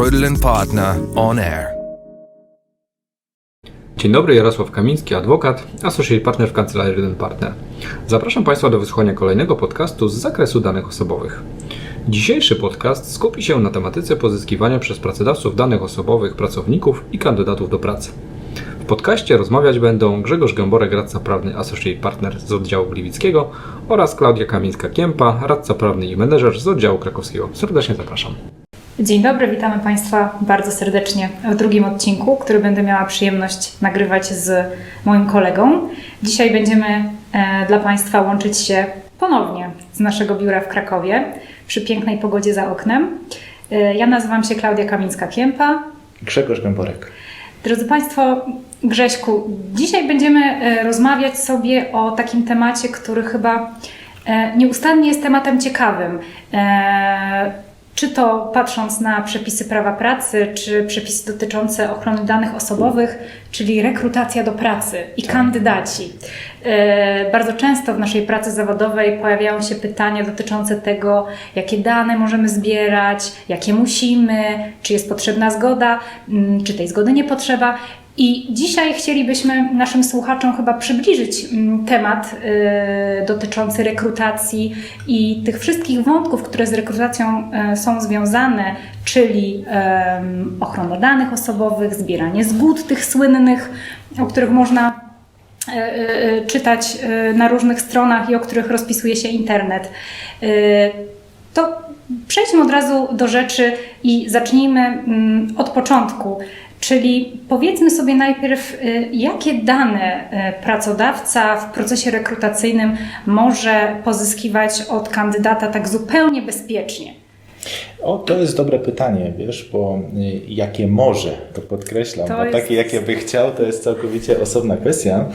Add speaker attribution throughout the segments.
Speaker 1: Rödel Partner on Air.
Speaker 2: Dzień dobry, Jarosław Kamiński, adwokat, associate partner w kancelarii Rydden Partner. Zapraszam Państwa do wysłuchania kolejnego podcastu z zakresu danych osobowych. Dzisiejszy podcast skupi się na tematyce pozyskiwania przez pracodawców danych osobowych pracowników i kandydatów do pracy. W podcaście rozmawiać będą Grzegorz Gęborek, radca prawny associate partner z oddziału Gliwickiego oraz Klaudia Kamińska-Kiempa, radca prawny i menedżer z oddziału krakowskiego. Serdecznie zapraszam.
Speaker 3: Dzień dobry, witamy Państwa bardzo serdecznie w drugim odcinku, który będę miała przyjemność nagrywać z moim kolegą. Dzisiaj będziemy e, dla Państwa łączyć się ponownie z naszego biura w Krakowie przy pięknej pogodzie za oknem. E, ja nazywam się Klaudia Kamińska-Kiempa.
Speaker 4: Grzegorz Gęborek.
Speaker 3: Drodzy Państwo, Grześku, dzisiaj będziemy e, rozmawiać sobie o takim temacie, który chyba nieustannie jest tematem ciekawym. Czy to patrząc na przepisy prawa pracy, czy przepisy dotyczące ochrony danych osobowych, czyli rekrutacja do pracy i kandydaci. E, Bardzo często w naszej pracy zawodowej pojawiają się pytania dotyczące tego, jakie dane możemy zbierać, jakie musimy, czy jest potrzebna zgoda, mm, czy tej zgody nie potrzeba. I dzisiaj chcielibyśmy naszym słuchaczom chyba przybliżyć mm, temat y, dotyczący rekrutacji i tych wszystkich wątków, które z rekrutacją e, są związane, czyli ochrona danych osobowych, zbieranie zgód tych słynnych, o których można e, czytać na różnych stronach i o których rozpisuje się internet. To przejdźmy od razu do rzeczy i zacznijmy mm, od początku. Czyli powiedzmy sobie najpierw, y, jakie dane y, pracodawca w procesie rekrutacyjnym może pozyskiwać od kandydata tak zupełnie bezpiecznie.
Speaker 4: O, to jest dobre pytanie, wiesz, bo y, jakie może, to podkreślam,
Speaker 3: To
Speaker 4: bo
Speaker 3: jest-
Speaker 4: takie jakie by chciał, to jest całkowicie osobna kwestia.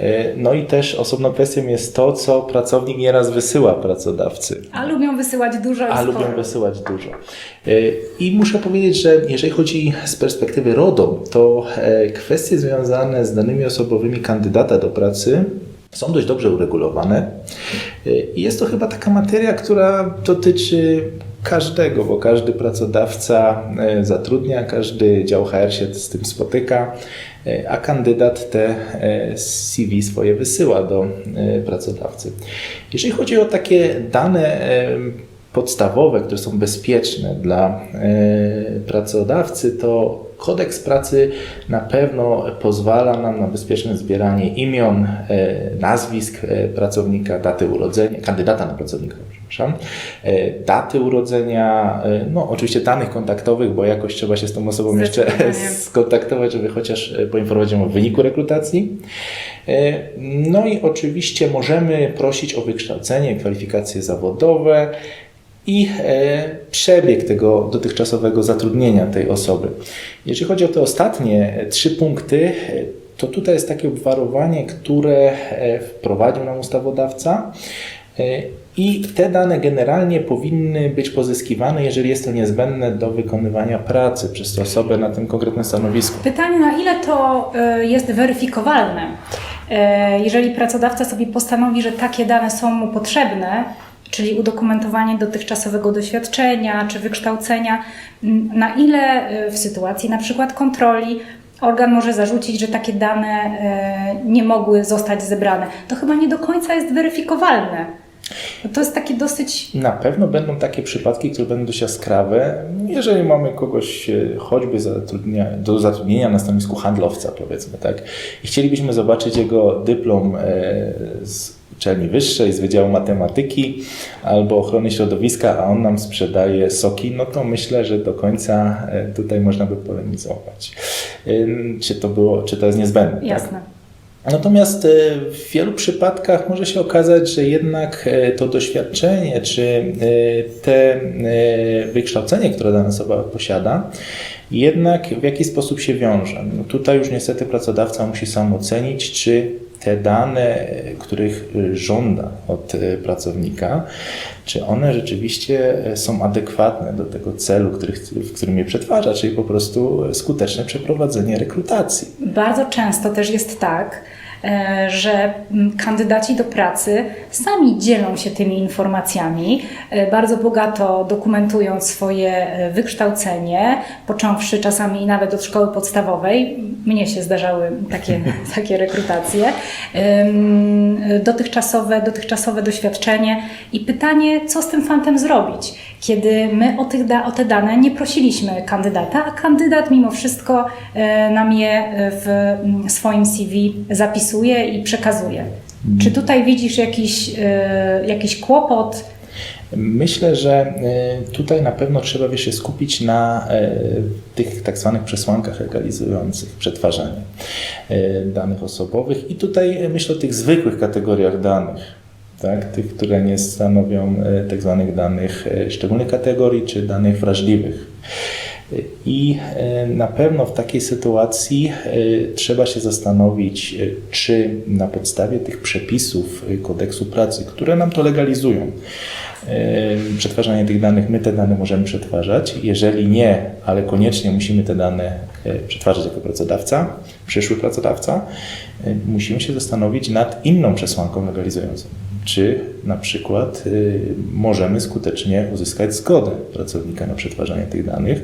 Speaker 4: Y, No i też osobną kwestią jest to, co pracownik nieraz wysyła pracodawcy.
Speaker 3: A lubią wysyłać dużo
Speaker 4: A lubią wysyłać dużo. Y, I muszę powiedzieć, że jeżeli chodzi z perspektywy RODO, to e, kwestie związane z danymi osobowymi kandydata do pracy są dość dobrze uregulowane. I jest to chyba taka materia, która dotyczy każdego, bo każdy pracodawca e, zatrudnia, każdy dział HR się z tym spotyka, e, a kandydat te e, CV swoje wysyła do pracodawcy. Jeżeli chodzi o takie dane podstawowe, które są bezpieczne dla pracodawcy, to kodeks pracy na pewno pozwala nam na bezpieczne zbieranie imion, nazwisk pracownika, daty urodzenia, kandydata na pracownika, przepraszam, e, daty urodzenia, e, no oczywiście danych kontaktowych, bo jakoś trzeba się z tą osobą jeszcze skontaktować, żeby chociaż e, poinformować ją o wyniku rekrutacji. No i oczywiście możemy prosić o wykształcenie, kwalifikacje zawodowe i przebieg tego dotychczasowego zatrudnienia tej osoby. Jeżeli chodzi o te ostatnie trzy punkty, to tutaj jest takie obwarowanie, które wprowadził nam ustawodawca. E, I te dane generalnie powinny być pozyskiwane, jeżeli jest to niezbędne do wykonywania pracy przez tę osobę na tym konkretnym stanowisku.
Speaker 3: Pytanie, na ile to y, jest weryfikowalne? Y, Jeżeli pracodawca sobie postanowi, że takie dane są mu potrzebne, czyli udokumentowanie dotychczasowego doświadczenia czy wykształcenia, na ile y, w sytuacji na przykład kontroli organ może zarzucić, że takie dane nie mogły zostać zebrane? To chyba nie do końca jest weryfikowalne. To jest takie dosyć
Speaker 4: Na pewno będą takie przypadki, które będą dość jaskrawe. Jeżeli mamy kogoś e, choćby zatrudnia, do zatrudnienia na stanowisku handlowca, powiedzmy tak, i chcielibyśmy zobaczyć jego dyplom e, z uczelni wyższej, z Wydziału Matematyki albo Ochrony Środowiska, a on nam sprzedaje soki, no to myślę, że do końca e, tutaj można by polemizować. Czy to, było, czy to jest niezbędne? tak? Natomiast e, w wielu przypadkach może się okazać, że jednak e, to doświadczenie czy e, te wykształcenie, które dana osoba posiada, jednak w jakiś sposób się wiąże. No tutaj już niestety pracodawca musi sam ocenić, czy te dane, których żąda od pracownika, czy one rzeczywiście są adekwatne do tego celu, który, w którym je przetwarza, czyli po prostu skuteczne przeprowadzenie rekrutacji.
Speaker 3: Bardzo często też jest tak, że mm, kandydaci do pracy sami dzielą się tymi informacjami, e, bardzo bogato dokumentując swoje e, wykształcenie, począwszy czasami nawet od szkoły podstawowej. Mnie się zdarzały takie, takie rekrutacje. Dotychczasowe, dotychczasowe doświadczenie i pytanie, co z tym fantem zrobić, kiedy my o, tych da, o te dane nie prosiliśmy kandydata, a kandydat mimo wszystko e, nam je e, w mm, swoim CV zapisuje i przekazuje. Czy tutaj widzisz jakiś, e, jakiś kłopot?
Speaker 4: Myślę, że tutaj na pewno trzeba wiesz, się skupić na tych tak zwanych przesłankach legalizujących przetwarzanie danych osobowych i tutaj myślę o tych zwykłych kategoriach danych. Tak, tych, które nie stanowią y, tak zwanych danych y, szczególnych kategorii czy danych wrażliwych. I y, na pewno w takiej sytuacji y, trzeba się zastanowić, y, czy na podstawie tych przepisów kodeksu pracy, które nam to legalizują, przetwarzanie tych danych, my te dane możemy przetwarzać. Jeżeli nie, ale koniecznie musimy te dane przetwarzać jako pracodawca, przyszły pracodawca, musimy się zastanowić nad inną przesłanką legalizującą. Czy na przykład y, możemy skutecznie uzyskać zgodę pracownika na przetwarzanie tych danych,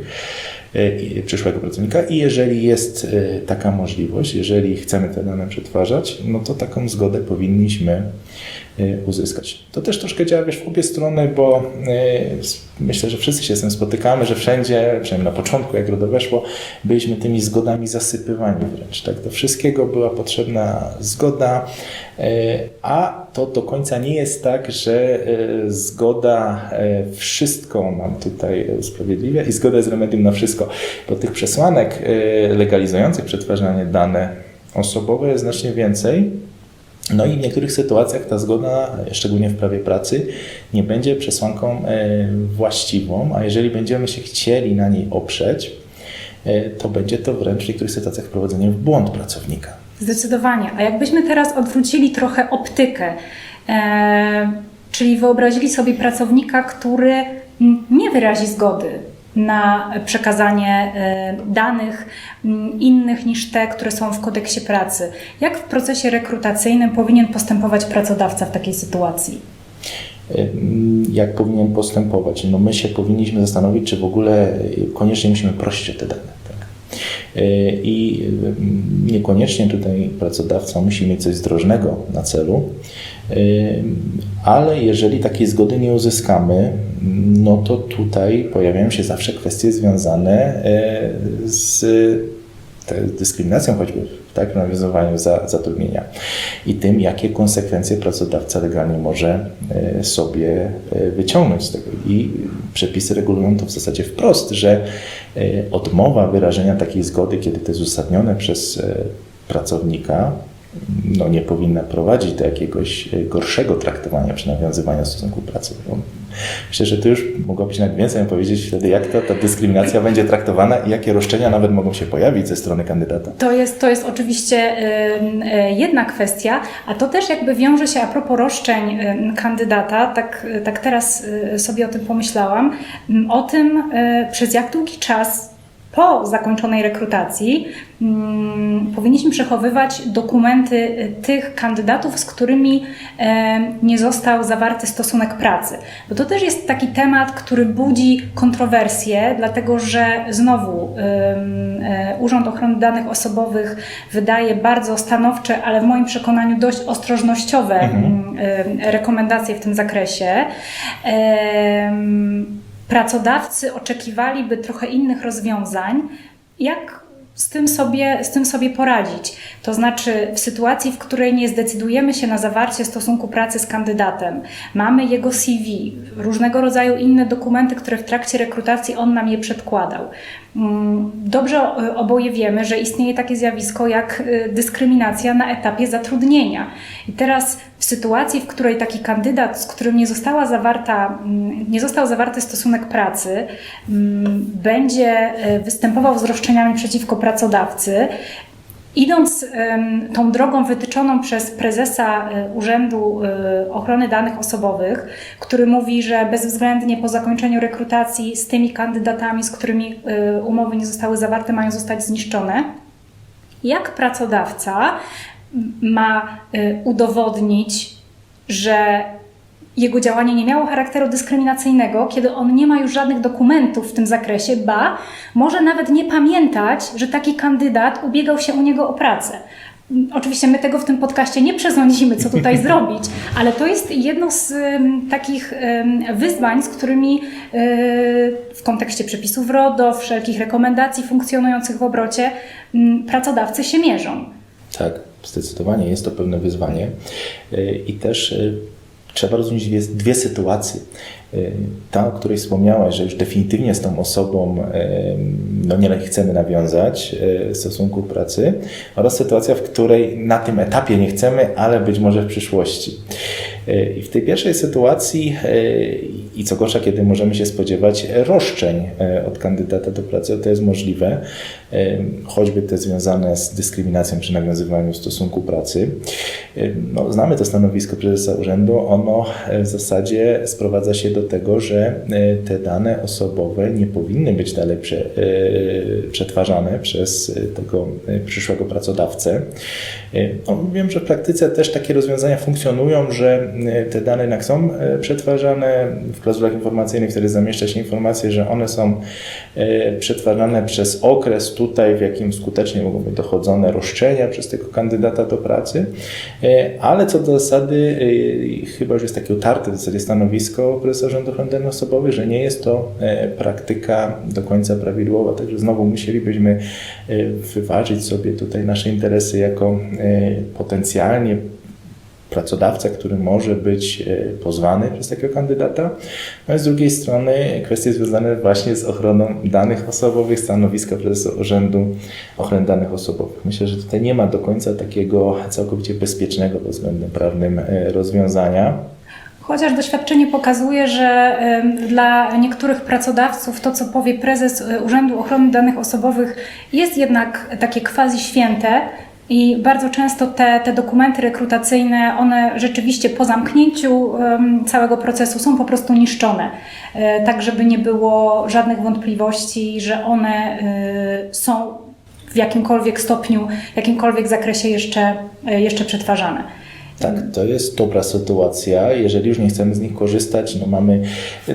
Speaker 4: y, przyszłego pracownika. I jeżeli jest y, taka możliwość, jeżeli chcemy te dane przetwarzać, no to taką zgodę powinniśmy uzyskać. To też troszkę działa wiesz, w obie strony, bo y, myślę, że wszyscy się z tym spotykamy, że wszędzie, przynajmniej na początku, jak RODO weszło, byliśmy tymi zgodami zasypywani wręcz. Tak? Do wszystkiego była potrzebna zgoda, y, a to do końca nie jest tak, że y, zgoda y, wszystko nam tutaj usprawiedliwia i zgoda jest remedium na wszystko, bo tych przesłanek y, legalizujących przetwarzanie dane osobowe jest znacznie więcej. No i w niektórych sytuacjach ta zgoda, szczególnie w prawie pracy, nie będzie przesłanką e, właściwą, a jeżeli będziemy się chcieli na niej oprzeć, e, to będzie to wręcz w niektórych sytuacjach wprowadzenie w błąd pracownika.
Speaker 3: Zdecydowanie. A jakbyśmy teraz odwrócili trochę optykę, e, czyli wyobrazili sobie pracownika, który nie wyrazi zgody na przekazanie e, danych innych niż te, które są w kodeksie pracy. Jak w procesie rekrutacyjnym powinien postępować pracodawca w takiej sytuacji?
Speaker 4: Ym, Jak powinien postępować? No my się powinniśmy zastanowić, czy w ogóle koniecznie musimy prosić o te dane. Tak? Y, I niekoniecznie tutaj pracodawca musi mieć coś zdrożnego na celu, ale jeżeli takiej zgody nie uzyskamy, no to tutaj pojawiają się zawsze kwestie związane y, z dyskryminacją choćby tak, w nawiązywaniu za, zatrudnienia i tym, jakie konsekwencje pracodawca legalnie może e, sobie e, wyciągnąć z tego. I przepisy regulują to w zasadzie wprost, że odmowa wyrażenia takiej zgody, kiedy to jest uzasadnione przez pracownika, no, nie powinna prowadzić do jakiegoś e, gorszego traktowania przy nawiązywaniu stosunku pracy. Bo Myślę, że tu już mogłabyś nawet więcej powiedzieć wtedy, jak to, ta dyskryminacja będzie traktowana i jakie roszczenia nawet mogą się pojawić ze strony kandydata.
Speaker 3: To jest, to jest oczywiście y, jedna kwestia, a to też jakby wiąże się a propos roszczeń kandydata, tak, tak teraz y, sobie o tym pomyślałam, o tym przez jak długi czas po zakończonej rekrutacji mm, powinniśmy przechowywać dokumenty y, tych kandydatów, z którymi nie został zawarty stosunek pracy. Bo to też jest taki temat, który budzi kontrowersje, dlatego że znowu e, Urząd Ochrony Danych Osobowych wydaje bardzo stanowcze, ale w moim przekonaniu dość ostrożnościowe
Speaker 4: Mhm.
Speaker 3: ym, ym, rekomendacje w tym zakresie. Pracodawcy oczekiwaliby trochę innych rozwiązań. Jak z tym, sobie, z tym sobie poradzić? To znaczy, w sytuacji, w której nie zdecydujemy się na zawarcie stosunku pracy z kandydatem, mamy jego CV, różnego rodzaju inne dokumenty, które w trakcie rekrutacji on nam je przedkładał. Mm, Dobrze y, oboje wiemy, że istnieje takie zjawisko jak y, dyskryminacja na etapie zatrudnienia. I teraz w sytuacji, w której taki kandydat, z którym nie została zawarta, mm, nie został zawarty stosunek pracy, mm, będzie y, występował z roszczeniami przeciwko pracodawcy, Idąc tą drogą wytyczoną przez prezesa y, Urzędu y, Ochrony Danych Osobowych, który mówi, że bezwzględnie po zakończeniu rekrutacji z tymi kandydatami, z którymi y, umowy nie zostały zawarte, mają zostać zniszczone, jak pracodawca ma udowodnić, że jego działanie nie miało charakteru dyskryminacyjnego, kiedy on nie ma już żadnych dokumentów w tym zakresie, ba, może nawet nie pamiętać, że taki kandydat ubiegał się u niego o pracę. Oczywiście my tego w tym podcaście nie przesądzimy, co tutaj zrobić, ale to jest jedno z ym, takich ym, wyzwań, z którymi y, w kontekście przepisów RODO, wszelkich rekomendacji funkcjonujących w obrocie pracodawcy się mierzą.
Speaker 4: Tak, zdecydowanie jest to pewne wyzwanie Y, i też y, trzeba rozumieć dwie, dwie sytuacje. Ta, o której wspomniałaś, że już definitywnie z tą osobą y, no nie chcemy nawiązać y, stosunku pracy oraz sytuacja, w której na tym etapie nie chcemy, ale być może w przyszłości. Y, I w tej pierwszej sytuacji y, i co gorsza, kiedy możemy się spodziewać roszczeń y, od kandydata do pracy, to jest możliwe, y, choćby te związane z dyskryminacją przy nawiązywaniu stosunku pracy. No, znamy to stanowisko prezesa urzędu. Ono w zasadzie sprowadza się do tego, że te dane osobowe nie powinny być dalej prze, przetwarzane przez tego przyszłego pracodawcę. No, wiem, że w praktyce też takie rozwiązania funkcjonują, że te dane jednak są przetwarzane w klauzulach informacyjnych, wtedy zamieszcza się informację, że one są y, przetwarzane przez okres tutaj, w jakim skutecznie mogą być dochodzone roszczenia przez tego kandydata do pracy, Y, ale co do zasady y, chyba już jest takie utarte w zasadzie stanowisko prezesa Urzędu Ochrony Osobowych, że nie jest to praktyka do końca prawidłowa, także znowu musielibyśmy wyważyć sobie tutaj nasze interesy jako potencjalnie pracodawca, który może być e, pozwany przez takiego kandydata, no i z drugiej strony kwestie związane właśnie z ochroną danych osobowych, stanowiska prezesa Urzędu Ochrony Danych Osobowych. Myślę, że tutaj nie ma do końca takiego całkowicie bezpiecznego pod względem prawnym e, rozwiązania.
Speaker 3: Chociaż doświadczenie pokazuje, że dla niektórych pracodawców to, co powie prezes e, Urzędu Ochrony Danych Osobowych, jest jednak takie quasi święte. I bardzo często te, te dokumenty rekrutacyjne, one rzeczywiście po zamknięciu całego procesu są po prostu niszczone, e, tak żeby nie było żadnych wątpliwości, że one e, są w jakimkolwiek stopniu, w jakimkolwiek zakresie jeszcze, e, jeszcze przetwarzane.
Speaker 4: Tak, to jest dobra sytuacja. Jeżeli już nie chcemy z nich korzystać, no mamy.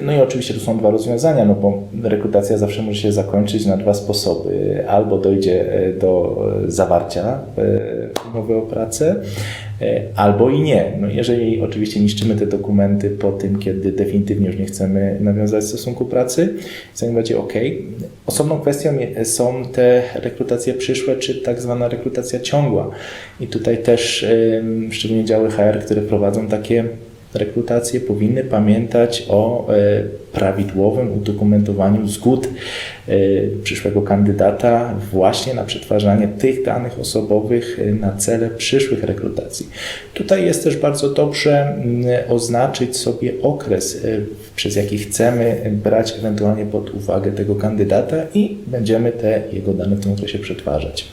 Speaker 4: No i oczywiście tu są dwa rozwiązania, no bo rekrutacja zawsze może się zakończyć na dwa sposoby. Albo dojdzie e, do e, zawarcia e, umowy o pracę, albo i nie. No jeżeli oczywiście niszczymy te dokumenty po tym, kiedy definitywnie już nie chcemy nawiązać stosunku pracy, zanim będzie ok. Osobną kwestią są te rekrutacje przyszłe, czy tak zwana rekrutacja ciągła. I tutaj też szczególnie działy HR, które prowadzą takie rekrutacje, powinny pamiętać o e, prawidłowym udokumentowaniu zgód e, przyszłego kandydata właśnie na przetwarzanie tych danych osobowych e, na cele przyszłych rekrutacji. Tutaj jest też bardzo dobrze oznaczyć sobie okres, e, przez jaki chcemy brać ewentualnie pod uwagę tego kandydata i będziemy te jego dane w tym okresie przetwarzać.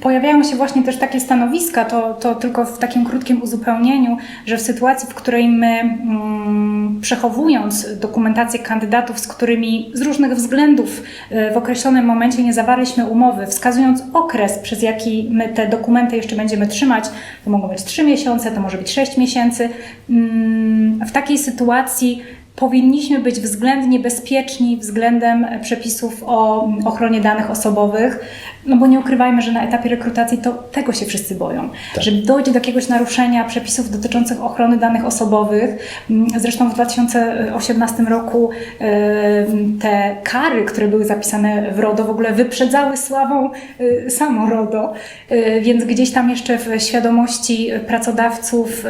Speaker 3: Pojawiają się właśnie też takie stanowiska, to, to tylko w takim krótkim uzupełnieniu, że w sytuacji, w której my mm, przechowując dokumentację kandydatów, z którymi z różnych względów y, w określonym momencie nie zawarliśmy umowy, wskazując okres, przez jaki my te dokumenty jeszcze będziemy trzymać, to mogą być 3 miesiące, to może być 6 miesięcy, mm, w takiej sytuacji powinniśmy być względnie bezpieczni względem przepisów o ochronie danych osobowych, no bo nie ukrywajmy, że na etapie rekrutacji to tego się wszyscy boją,
Speaker 4: Tak.
Speaker 3: że dojdzie do jakiegoś naruszenia przepisów dotyczących ochrony danych osobowych. Zresztą w 2018 roku em, te kary, które były zapisane w RODO w ogóle wyprzedzały sławą y, samo RODO, Y, więc gdzieś tam jeszcze w świadomości pracodawców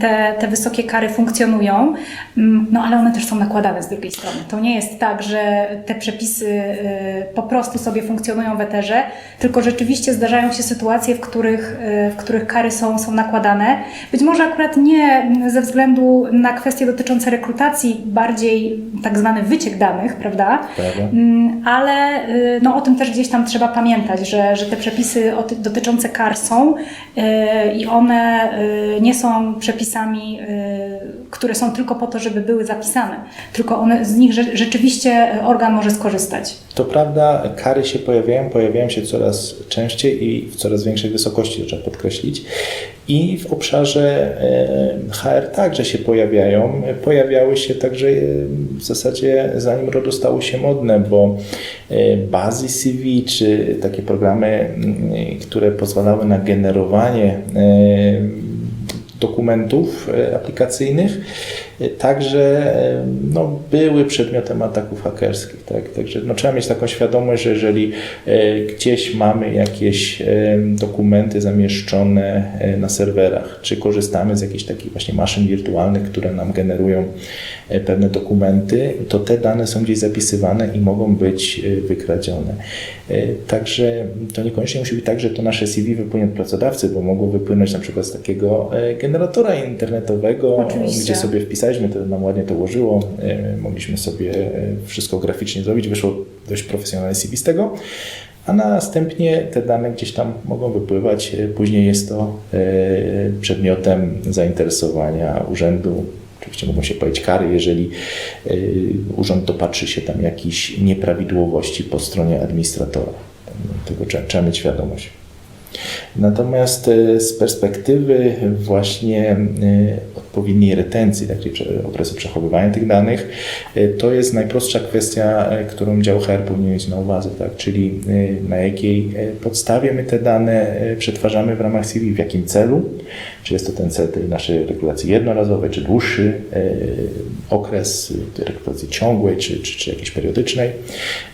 Speaker 3: te, te wysokie kary funkcjonują, Mm, no ale one też są nakładane z drugiej strony. To nie jest tak, że te przepisy y, po prostu sobie funkcjonują w eterze, tylko rzeczywiście zdarzają się sytuacje, w których, y, w których kary są, są nakładane. Być może akurat nie ze względu na kwestie dotyczące rekrutacji, bardziej tak zwany wyciek danych, prawda? Mm, Ale y, no, o tym też gdzieś tam trzeba pamiętać, że, że te przepisy dotyczące kar są i one nie są przepisami, które są tylko po to, żeby były zapisane, tylko one, z nich rze- rzeczywiście organ może skorzystać.
Speaker 4: To prawda, kary się pojawiają, pojawiają się coraz częściej i w coraz większej wysokości, trzeba podkreślić. I w obszarze e, HR także się pojawiają. Pojawiały się także e, w zasadzie zanim RODO stało się modne, bo e, bazy CV czy takie programy, m, które pozwalały na generowanie e, dokumentów e, aplikacyjnych, e, także no, były przedmiotem ataków hakerskich. Tak? Także no, trzeba mieć taką świadomość, że jeżeli e, gdzieś mamy jakieś dokumenty zamieszczone e, na serwerach, czy korzystamy z jakichś takich właśnie maszyn wirtualnych, które nam generują e, pewne dokumenty, to te dane są gdzieś zapisywane i mogą być wykradzione. Także to niekoniecznie musi być tak, że to nasze CV wypłynie od pracodawcy, bo mogło wypłynąć na przykład z takiego generatora internetowego,
Speaker 3: Oczywiście.
Speaker 4: gdzie sobie wpisaliśmy, to nam ładnie to ułożyło, e, mogliśmy sobie e, wszystko graficznie zrobić, wyszło dość profesjonalne CV z tego, a następnie te dane gdzieś tam mogą wypływać. E, Później jest to przedmiotem zainteresowania urzędu. Oczywiście mogą się pojawić kary, jeżeli urząd dopatrzy się tam jakichś nieprawidłowości po stronie administratora. Tego trzeba, trzeba mieć świadomość. Natomiast z perspektywy właśnie odpowiedniej retencji, takiej okresu przechowywania tych danych, e, to jest najprostsza kwestia, e, którą dział HR powinien mieć na uwadze, tak? czyli e, na jakiej podstawie my te dane przetwarzamy w ramach CV, w jakim celu, czy jest to ten cel tej naszej rekrutacji jednorazowej, czy dłuższy e, okres rekrutacji ciągłej, czy, czy, czy jakiejś periodycznej.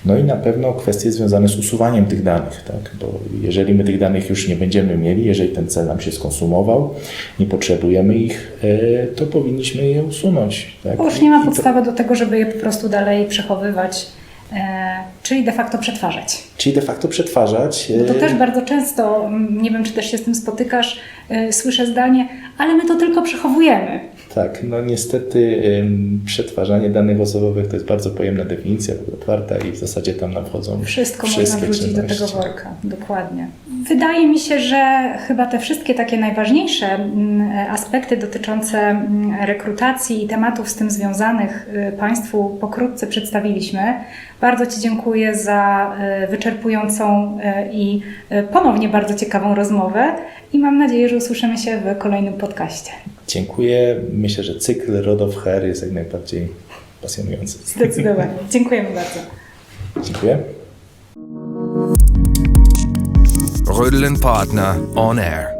Speaker 4: No i na pewno kwestie związane z usuwaniem tych danych, tak? bo jeżeli my tych danych już nie będziemy mieli, jeżeli ten cel nam się skonsumował, nie potrzebujemy ich, e, to powinniśmy je usunąć. Tak?
Speaker 3: Bo już nie ma podstawy do tego, żeby je po prostu dalej przechowywać, e, czyli de facto przetwarzać.
Speaker 4: Czyli de facto przetwarzać.
Speaker 3: Bo to też bardzo często, nie wiem czy też się z tym spotykasz, słyszę zdanie, ale my to tylko przechowujemy.
Speaker 4: Tak, no niestety przetwarzanie danych osobowych to jest bardzo pojemna definicja, otwarta i w zasadzie tam nam wchodzą
Speaker 3: Wszystko
Speaker 4: wszystkie
Speaker 3: można wrzucić do tego
Speaker 4: czynności.
Speaker 3: worka, dokładnie. Wydaje mi się, że chyba te wszystkie takie najważniejsze mm, aspekty dotyczące mm, rekrutacji i tematów z tym związanych y, Państwu pokrótce przedstawiliśmy. Bardzo Ci dziękuję za y, wyczerpującą y, i ponownie bardzo ciekawą rozmowę i mam nadzieję, że usłyszymy się w kolejnym podcaście.
Speaker 4: Dziękuję. Myślę, że cykl Rod of Hair jest jak najbardziej pasjonujący.
Speaker 3: Zdecydowanie. Dziękujemy bardzo.
Speaker 4: Dziękuję.
Speaker 1: Rödel and Partner on air.